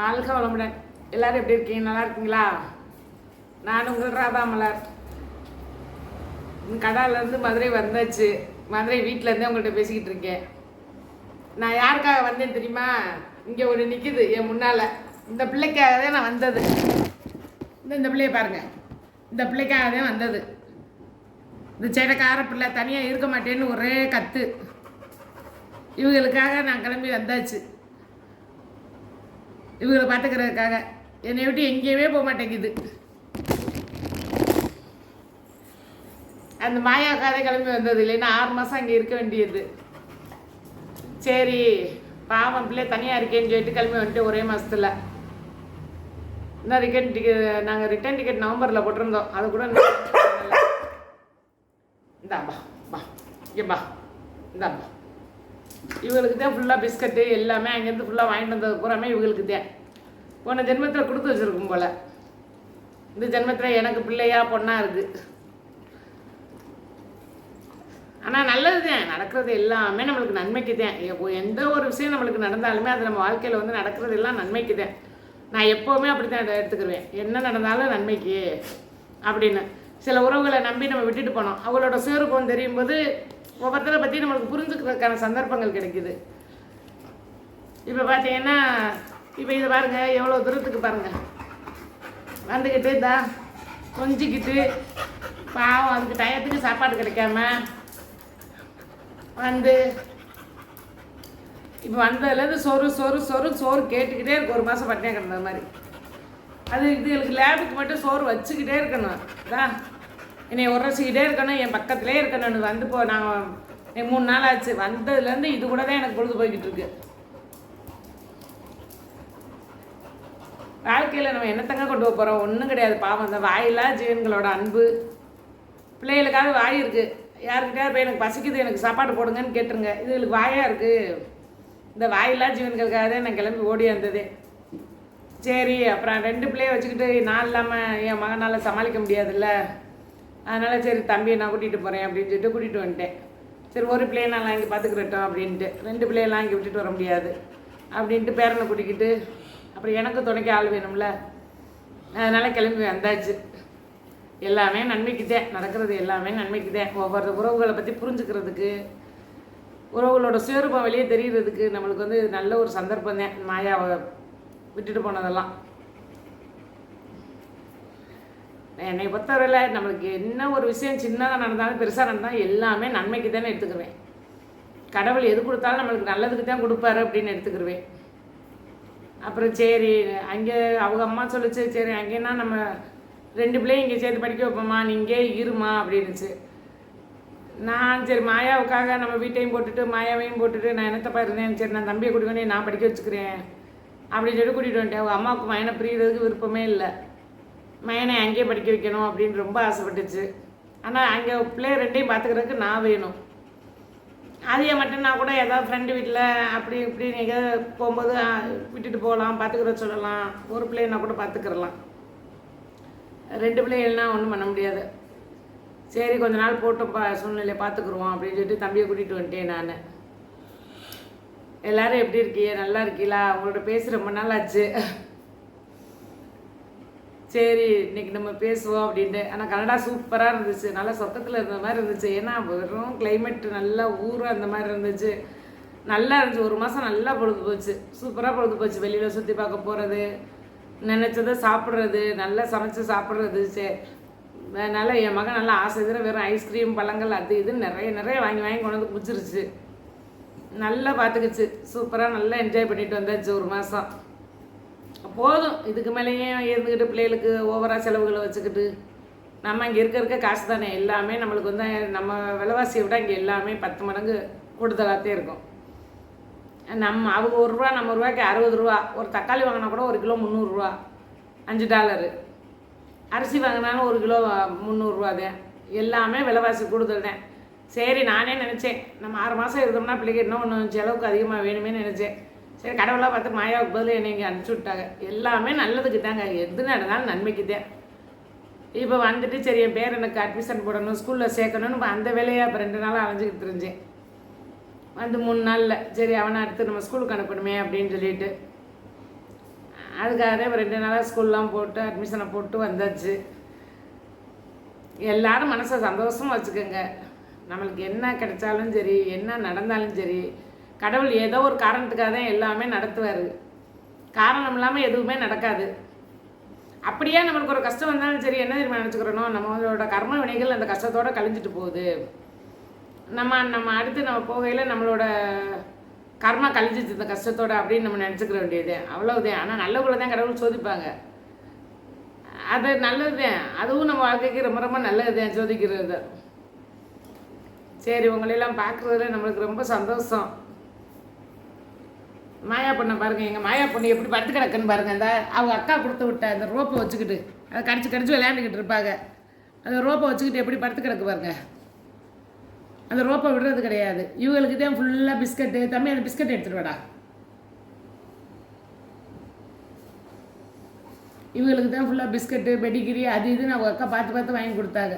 வாழ்க வளமுடன். எல்லாரும் எப்படி இருக்கீங்க? நல்லா இருக்கீங்களா? நான் உங்கள் ராதா மலர். கடாலேருந்து மதுரை வந்தாச்சு. மதுரை வீட்டிலேருந்து உங்கள்கிட்ட பேசிக்கிட்டு இருக்கேன். நான் யாருக்காக வந்தேன் தெரியுமா? இங்கே ஒன்று நிற்கிது என் முன்னால். இந்த பிள்ளைக்காக தான் நான் வந்தது. இந்த இந்த பிள்ளைய பாருங்கள் இந்த பிள்ளைக்காக தான் வந்தது. இந்த சேட்டக்கார பிள்ளை தனியாக இருக்க மாட்டேன்னு ஒரே கத்து. இவங்களுக்காக நான் கிளம்பி வந்தாச்சு. இவங்களை பார்த்துக்கிறதுக்காக என்னை விட்டு எங்கேயுமே போக மாட்டேங்குது. அந்த மாயா கதை கிளம்பி வந்தது இல்லைன்னா ஆறு மாதம் அங்கே இருக்க வேண்டியது. சரி பாவம் பிள்ளை தனியாக இருக்கேன்னு சொல்லிட்டு கிளம்பி வந்துட்டு ஒரே மாதத்தில் இன்னும் ரிட்டர்ன் டிக்கெட் நாங்கள் ரிட்டர்ன் டிக்கெட் நவம்பரில் போட்டிருந்தோம். அது கூட இந்தாப்பா பா பா இங்கே இவங்களுக்கு தான் ஃபுல்லாக பிஸ்கட்டு எல்லாமே அங்கேருந்து ஃபுல்லாக வாங்கிட்டு வந்தது பூராமே இவங்களுக்கு தான். போன ஜென்மத்தில் கொடுத்து வச்சுருக்கும் போல். இந்த ஜென்மத்தில் எனக்கு பிள்ளையா பொண்ணாக இருக்குது ஆனால் நல்லது தான் நடக்கிறது எல்லாமே நம்மளுக்கு நன்மைக்கு தான் எந்த ஒரு விஷயம் நம்மளுக்கு நடந்தாலுமே அது நம்ம வாழ்க்கையில் வந்து நடக்கிறது எல்லாம் நன்மைக்கு தான் நான் எப்போவுமே அப்படி தான் எடுத்துக்கிருவேன். என்ன நடந்தாலும் நன்மைக்கு. அப்படின்னு. சில உறவுகளை நம்பி நம்ம விட்டுட்டு போனோம். அவங்களோட சுயரூபம் தெரியும் போது ஒவ்வொருத்தரை பற்றி நம்மளுக்கு புரிஞ்சுக்கிறதுக்கான சந்தர்ப்பங்கள் கிடைக்குது. இப்போ பார்த்தீங்கன்னா இப்போ இதை பாருங்கள் எவ்வளோ தூரத்துக்கு பாருங்கள் வந்துக்கிட்டு தான் கொஞ்சிக்கிட்டு பாவம் அதுக்கு டயத்துக்கு சாப்பாடு கிடைக்காம வந்து இப்போ வந்ததுலேருந்து சொறு சொறு சொறு சோறு கேட்டுக்கிட்டே இருக்கு. ஒரு மாதம் பட்டினியாக கிடந்தது மாதிரி. அது இதுகளுக்கு லேபுக்கு மட்டும் சோறு வச்சுக்கிட்டே இருக்கணும். தான் என்னை உரைச்சிக்கிட்டே இருக்கணும் என் பக்கத்திலே இருக்கணும் வந்து போ நான் மூணு நாள் ஆச்சு. வந்ததுலேருந்து இது கூட தான் எனக்கு பொழுது போய்கிட்டு இருக்கு. வாழ்க்கையில் நம்ம என்னத்தங்க கொண்டு போக போகிறோம் ஒன்றும் கிடையாது. பாவம் அந்த வாயில்லா ஜீவன்களோட அன்பு. பிள்ளைகளுக்காக வாய் இருக்குது யாருக்கிட்டே போய் எனக்கு பசிக்குது எனக்கு சாப்பாடு போடுங்கன்னு கேட்டுருங்க. இதுகளுக்கு வாயாக இருக்குது இந்த வாயில்லா ஜீவன்களுக்காக தான் நான் கிளம்பி ஓடி வந்தது. சரி அப்புறம் ரெண்டு பிள்ளைய வச்சுக்கிட்டு நான் இல்லாமல் என் மகனால் சமாளிக்க முடியாதுல்ல. அதனால் சரி தம்பியை நான் கூட்டிகிட்டு போகிறேன் அப்படின்னு சொல்லிட்டு கூட்டிகிட்டு வந்துட்டேன். சரி ஒரு பிள்ளையை நான் இங்கே பார்த்துக்கிறட்டும் அப்படின்ட்டு. ரெண்டு பிள்ளையெல்லாம் இங்கே விட்டுட்டு வர முடியாது. அப்படின்ட்டு பேரனை கூட்டிக்கிட்டு அப்புறம் எனக்கு துணைக்க ஆள் வேணும்ல. அதனால் கிளம்பி வந்தாச்சு. எல்லாமே நன்மைக்குதே நடக்கிறது எல்லாமே நன்மைக்குதே ஒவ்வொரு உறவுகளை பற்றி புரிஞ்சுக்கிறதுக்கு உறவுகளோட சுயரூபம் வெளியே தெரிகிறதுக்கு நம்மளுக்கு வந்து இது நல்ல ஒரு சந்தர்ப்பம் தான் மாயாவை விட்டுட்டு போனதெல்லாம். என்னை பொறுத்தவரையில் நம்மளுக்கு என்ன ஒரு விஷயம் சின்னதாக நடந்தாலும் பெருசாக நடந்தாலும் எல்லாமே நன்மைக்கு தானே எடுத்துக்கிருவேன். கடவுள் எது கொடுத்தாலும் நம்மளுக்கு நல்லதுக்கு தான் கொடுப்பாரு அப்படின்னு எடுத்துக்கிருவேன். அப்புறம் சரி அங்கே அவங்க அம்மா சொல்லிச்சு சரி அங்கேனா நம்ம ரெண்டு பிள்ளையும் இங்கே சேர்த்து படிக்க வைப்போம்மா நீ இருமா அப்படின்னுச்சு. நான் சரி மாயாவுக்காக நம்ம வீட்டையும் போட்டுட்டு மாயாவையும் போட்டுட்டு நான் என்னத்தப்பா இருந்தேன் சரி நான் தம்பியை கூட்டிக்கொண்டு நான் படிக்க வச்சுக்கிறேன் அப்படின்னு சொல்லி கூட்டிகிட்டு வந்துட்டேன். அவங்க அம்மாவுக்கு மயனை பிரியறதுக்கு விருப்பமே இல்லை. மயனை அங்கேயே படிக்க வைக்கணும் அப்படின்னு ரொம்ப ஆசைப்பட்டுச்சு. ஆனால் அங்கே பிள்ளைய ரெண்டையும் பார்த்துக்கிறதுக்கு நான் வேணும். அதையே மட்டும் நான் கூட ஏதாவது ஃப்ரெண்டு வீட்டில் அப்படி இப்படி நீங்கள் போகும்போது விட்டுட்டு போகலாம் பார்த்துக்கிற சொல்லலாம். ஒரு பிள்ளைன்னா கூட பார்த்துக்கிறலாம் ரெண்டு பிள்ளைகள்னால் ஒன்றும் பண்ண முடியாது. சரி கொஞ்ச நாள் போட்டோம் பா சூழ்நிலையை பார்த்துக்குருவோம் அப்படின்னு சொல்லிட்டு தம்பியை கூட்டிகிட்டு வந்துட்டேன் நான். எல்லாரும் எப்படி இருக்கீங்க? நல்லா இருக்கீங்களா? உங்கள்ட்ட பேசி ரொம்ப நாள் ஆச்சு. சரி இன்னைக்கு நம்ம பேசுவோம் அப்படின்ட்டு. ஆனால் கனடா சூப்பராக இருந்துச்சு. நல்லா சொத்தத்தில் இருந்த மாதிரி இருந்துச்சு. ஏன்னா வெறும் கிளைமேட் நல்லா ஊரும் அந்த மாதிரி இருந்துச்சு. நல்லா இருந்துச்சு. ஒரு மாதம் நல்லா பொழுது போச்சு. சூப்பராக பொழுது போச்சு. வெளியில் சுற்றி பார்க்க போகிறது நினச்சதை சாப்பிட்றது நல்லா சமைச்சு சாப்பிட்றது சே அதனால் என் மகன் நல்லா ஆசை தர வெறும் ஐஸ்கிரீம் பழங்கள் அது இது நிறைய நிறைய வாங்கி வாங்கி கொண்டு வந்து குடிச்சிருச்சு. நல்லா பார்த்துக்குச்சு சூப்பராக நல்லா என்ஜாய் பண்ணிட்டு வந்தாச்சு ஒரு மாதம் போதும். இதுக்கு மேலேயும் இருந்துக்கிட்டு பிள்ளைகளுக்கு ஓவராக செலவுகளை வச்சுக்கிட்டு நம்ம இங்கே இருக்க இருக்க காசு தானே எல்லாமே நம்மளுக்கு வந்து நம்ம விலைவாசியை விட இங்கே எல்லாமே பத்து மடங்கு கூடுதலாகத்தே இருக்கும். நம்ம அவங்க ஒரு ரூபா நம்ம ரூபாய்க்கு அறுபது ரூபா ஒரு தக்காளி வாங்கினா கூட ஒரு கிலோ முந்நூறுரூவா அஞ்சு டாலரு. அரிசி வாங்கினாலும் ஒரு கிலோ முந்நூறுரூவா தான். எல்லாமே விலைவாசி கூடுதல் தான். சரி நானே நினச்சேன். நம்ம ஆறு மாதம் இருந்தோம்னா பிள்ளைக்கு இன்னும் ஒன்று செலவுக்கு அதிகமாக வேணுமே நினச்சேன். சரி கடவுளாக பார்த்து மாயாவுக்கு பதில் என்னை இங்கே அனுப்பிச்சி விட்டாங்க. எல்லாமே நல்லதுக்கு தாங்க. எது நடந்தாலும் நன்மைக்கு தான். இப்போ வந்துட்டு சரி என் பேர் எனக்கு அட்மிஷன் போடணும் ஸ்கூலில் சேர்க்கணும்னு இப்ப அந்த வேலையை இப்போ ரெண்டு நாளாக அலைஞ்சிக்கிட்டு இருந்தேன் வந்து மூணு நாளில் சரி அவனை அடுத்து நம்ம ஸ்கூலுக்கு அனுப்பணுமே அப்படின்னு சொல்லிட்டு. அதுக்காகவே ரெண்டு நாளாக ஸ்கூல்லாம் போட்டு அட்மிஷனை போட்டு வந்தாச்சு. எல்லாரும் மனசை சந்தோஷமாக வச்சுக்கோங்க. நம்மளுக்கு என்ன கிடைச்சாலும் சரி என்ன நடந்தாலும் சரி கடவுள் ஏதோ ஒரு காரணத்துக்காக தான் எல்லாமே நடத்துவார். காரணம் இல்லாமல் எதுவுமே நடக்காது. அப்படியே நம்மளுக்கு ஒரு கஷ்டம் வந்தாலும் சரி என்ன தெரியுமா நினச்சிக்கிறோம் நம்மளோட கர்ம வினைகள் அந்த கஷ்டத்தோடு கழிஞ்சிட்டு போகுது. நம்ம நம்ம அடுத்து நம்ம போகையில் நம்மளோட கர்மா கழிஞ்சிச்சு இந்த கஷ்டத்தோட அப்படின்னு நம்ம நினச்சிக்கிற வேண்டியது. அவ்வளவுதான். ஆனால் நல்லவங்களை தான் கடவுள் சோதிப்பாங்க. அது நல்லதுதான். அதுவும் நம்ம வாழ்க்கைக்கு ரொம்ப ரொம்ப நல்லதுதான் சோதிக்கிறது. சரி உங்களெல்லாம் பார்க்குறதுல நம்மளுக்கு ரொம்ப சந்தோஷம். மாயா பொண்ணை பாருங்க எங்கள் மாயா பொண்ணு எப்படி படுத்து கிடக்குன்னு பாருங்க அந்த அவங்க அக்கா கொடுத்து விட்ட அந்த ரோப்பை வச்சுக்கிட்டு அதை கடிச்சு கடிச்சு விளையாண்டுக்கிட்டு இருப்பாங்க. அந்த ரோப்பை வச்சுக்கிட்டு எப்படி படுத்து கிடக்கு பாருங்க. அந்த ரோப்பை விடுறது கிடையாது. இவங்களுக்கு தான் ஃபுல்லாக பிஸ்கட்டு தம்பி அந்த பிஸ்கட் எடுத்துட்டு வாடா. இவங்களுக்கு தான் ஃபுல்லாக பிஸ்கட்டு பெடிகிரி அது இதுன்னு அவங்க அக்கா பார்த்து பார்த்து வாங்கி கொடுத்தாங்க.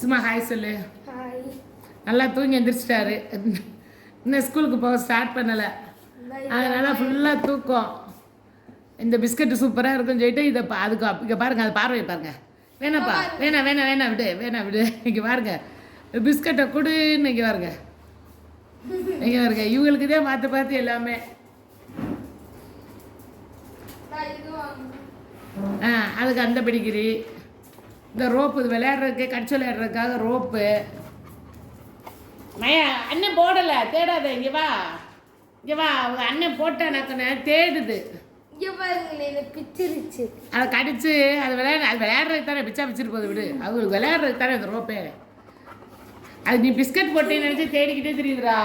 சும்மா ஹாய் சொல்லு. நல்லா தூங்கி எந்திரிச்சிட்டாரு. இன்னும் ஸ்கூலுக்கு போக ஸ்டார்ட் பண்ணலை. அதனால் ஃபுல்லாக தூக்கம். இந்த பிஸ்கட்டு சூப்பராக இருக்குன்னு சொல்லிட்டு இதை அதுக்கு இங்கே பாருங்கள் அது பார்வை பாருங்க. வேணாப்பா வேணாம் வேணாம் வேணாம் விடு வேணாம் விடு. இங்கே பாருங்க. பிஸ்கட்டை கொடுன்னு இங்கே பாருங்க. இங்கே பாருங்க இவங்களுக்கு தான் பார்த்து பார்த்து எல்லாமே. ஆ அதுக்கு அந்த பிடிக்கிரி இந்த ரோப்பு இது விளையாடுறதுக்கு கடிச்சு விளையாடுறதுக்காக ரோப்பு. மயா அண்ணன் போடலை தேடாத இங்கே வா. இங்கே வா அவங்க அண்ணன் போட்டானாக்கண்ணே தேடுது. இங்க பாருங்களேன் இதை பிச்சிருச்சு. அதை கடிச்சு அது விளையாட அது விளையாடுறதுக்கு தானே பிச்சா பிச்சிட்டு போகுது விடு. அவங்களுக்கு விளையாடுறதுக்கு தானே அந்த ரோப்பே அது நீ பிஸ்கட் போட்டேன்னு நினச்சி தேடிக்கிட்டே தெரியுதுடா.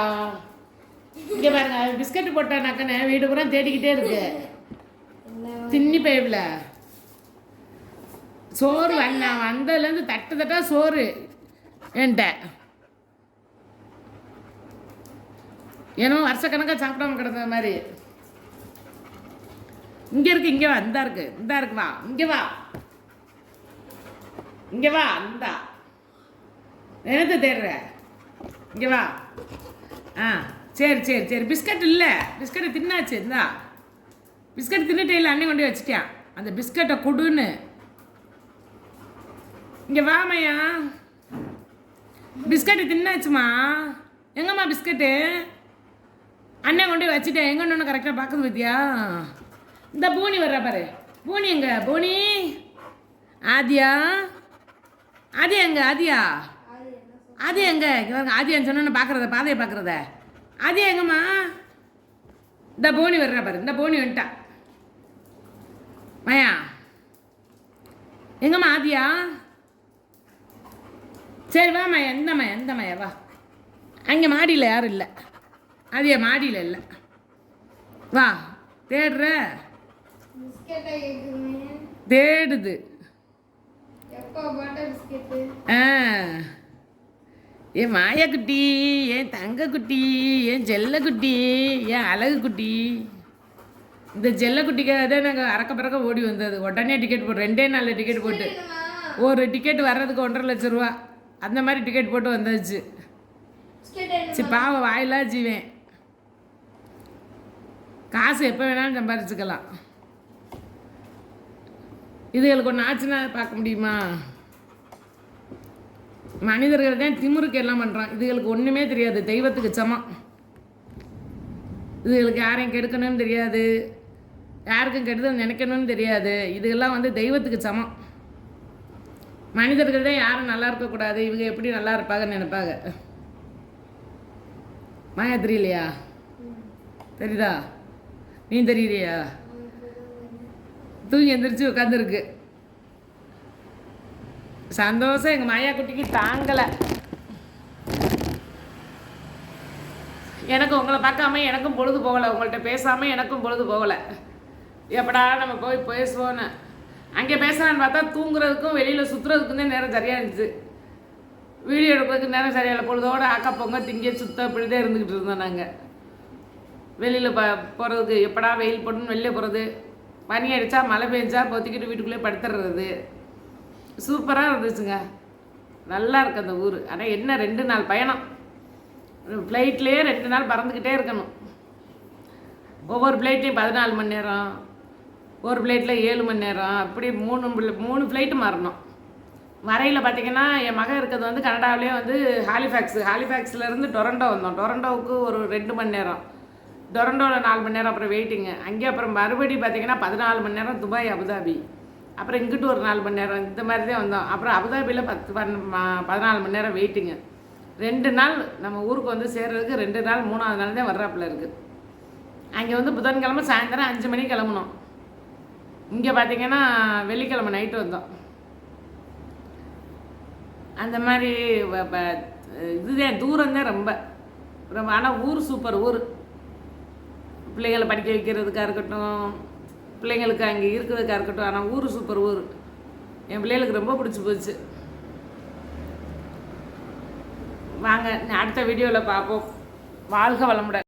இங்கே பாருங்க அது பிஸ்கட் போட்டானாக்கண்ணே வீடு பூரா தேடிக்கிட்டே இருக்கு. தின்னி பைப்பில் சோறு வந்த வந்ததுலேருந்து தட்டு தட்டா சோறு என்கிட்ட. ஏன்னா வருஷக்கணக்காக சாப்பிடாம கிடந்த மாதிரி. இங்கே இருக்கு இங்கே வா இந்தா இருக்கு இந்தா இருக்கு வா இங்கே வா. இங்கே வா இந்தா. என்னத்தை தேடுற? இங்கே வா. ஆ சரி சரி சரி. பிஸ்கட் இல்லை. பிஸ்கட்டை தின்னாச்சு இந்தா. பிஸ்கட் தின்னுட்டே இல்லை அண்ணன் கொண்டு வச்சுட்டேன் அந்த பிஸ்கட்டை கொடுன்னு. இங்கே வாமையா பிஸ்கட்டு தின்னாச்சுமா? எங்கம்மா பிஸ்கட்டு? அண்ணன் கொண்டு போய் வச்சுட்டேன் எங்கே ஒன்று கரெக்டாக பார்க்குது பத்தியா? இந்த பூனி வர்றா பாரு. பூனி எங்க? பூனி? ஆதியா? ஆதி எங்க? ஆதியா? ஆதி எங்க? ஆதியான்னு சொன்னு பார்க்குறத பாதையை பார்க்குறத. ஆதியா எங்கம்மா? இந்த போனி வர்றா பாரு இந்த போனி வந்துட்டா. மயா? எங்கம்மா ஆதியா? சரி வா மயா எந்த மயா எந்த மயா வா. அங்கே மாடியில் யாரும் இல்லை. ஆதியா மாடியில் இல்லை. வா தேடுற. தேடுது. ஆ. என் மாயாக்குட்டி என் தங்கக்குட்டி என் செல்லக்குட்டி என் அழகு குட்டி. இந்த செல்லக்குட்டிக்காக தான் நாங்கள் அறக்க பறக்க ஓடி வந்தது. உடனே டிக்கெட் போட்டு ரெண்டே நாளில் டிக்கெட் போட்டு. ஒரு டிக்கெட் வர்றதுக்கு ஒன்றரை லட்ச ரூபா. அந்த மாதிரி டிக்கெட் போட்டு வந்தாச்சு. சரி பாவம் வாயிலா ஜீவன். காசு எப்போ வேணாலும் சம்பாரிச்சுக்கலாம். இதுகளுக்கு ஒன்று ஆச்சுன்னா பார்க்க முடியுமா? மனிதர்கள் தான் திமுருக்கு எல்லாம் பண்ணுறான் இதுகளுக்கு ஒன்றுமே தெரியாது. தெய்வத்துக்கு சமம். இதுகளுக்கு யாரையும் கெடுக்கணும்னு தெரியாது. யாருக்கும் கெடுதல் நினைக்கணும்னு தெரியாது. இதுகெல்லாம் வந்து தெய்வத்துக்கு சமம். மனிதர்கள் தான் யாரும் நல்லா இருக்கக்கூடாது இவங்க எப்படி நல்லா இருப்பாங்கன்னு நினைப்பாங்க? மாயா தெரியலையா தெரியுதா? நீ தெரியலையா தூங்கி எந்திரிச்சு உட்காந்துருக்கு சந்தோஷம் எங்கள் மாயா குட்டிக்கு தாங்கலை. எனக்கு உங்களை பார்க்காம எனக்கும் பொழுது போகலை. உங்கள்கிட்ட பேசாமல் எனக்கும் பொழுது போகலை. எப்படா நம்ம போய் பேசுவோன்னு. அங்கே பேசலான்னு பார்த்தா தூங்குறதுக்கும் வெளியில் சுற்றுறதுக்கும் தான் நேரம் சரியாக இருந்துச்சு. வீடியோ எடுக்கிறதுக்கு நேரம் சரியாக இல்லை. பொழுதோட அக்கா பொங்க திங்க சுத்த இப்படி தான் இருந்துக்கிட்டு இருந்தோம் நாங்கள் வெளியில் ப போகிறதுக்கு எப்படா வெயில் போடணும்னு வெளியில் போகிறது பனி அடித்தா மழை பெஞ்சா பொத்திக்கிட்டு வீட்டுக்குள்ளே படுத்துடுறது சூப்பராக இருந்துச்சுங்க. நல்லா இருக்கு அந்த ஊர். ஆனால் என்ன ரெண்டு நாள் பயணம். ஃப்ளைட்லேயே ரெண்டு நாள் பறந்துக்கிட்டே இருக்கணும். ஒவ்வொரு ஃப்ளைட்லேயும் பதினாலு மணி நேரம். ஒரு ஃப்ளைட்டில் ஏழு மணி நேரம். அப்படி மூணு மூணு ஃப்ளைட்டு மாறணும். வரையில் பார்த்தீங்கன்னா என் மகன் இருக்கிறது வந்து கனடாவிலே வந்து ஹாலிஃபேக்ஸ் ஹாலிஃபேக்ஸ்லேருந்து டொரண்டோ வந்தோம். டொரண்டோவுக்கு ஒரு ரெண்டு மணி நேரம். டொரண்டோவில் நாலு மணி நேரம் அப்புறம் வெயிட்டிங்கு அங்கே அப்புறம் மறுபடி பார்த்தீங்கன்னா பதினாலு மணி நேரம் துபாய் அபுதாபி. அப்புறம் இங்கிட்டு ஒரு நாலு மணி நேரம் இந்த மாதிரி தான் வந்தோம். அப்புறம் அபுதாபியில் பத்து பன் பதினாலு மணி நேரம் வெயிட்டிங்கு ரெண்டு நாள் நம்ம ஊருக்கு வந்து சேர்றதுக்கு ரெண்டு நாள் மூணாவது நாள் தான் வர்றாப்புல இருக்குது அங்கே வந்து புதன்கிழமை சாயந்தரம் அஞ்சு மணிக்கு கிளம்பணும். இங்கே பார்த்தீங்கன்னா வெள்ளிக்கிழமை நைட்டு வந்தோம். அந்த மாதிரி வ- இதுதான் தூரம் தான் ரொம்ப. ரொம்ப ஆனால் ஊர் சூப்பர் ஊர். பிள்ளைங்களை படிக்க வைக்கிறதுக்காக இருக்கட்டும் பிள்ளைங்களுக்கு அங்கே இருக்கிறதுக்காக இருக்கட்டும் ஆனால் ஊர் சூப்பர் ஊர். என் பிள்ளைகளுக்கு ரொம்ப பிடிச்சி போச்சு. வாங்க அடுத்த வீடியோவில் பார்ப்போம். வாழ்க வளமுடன்.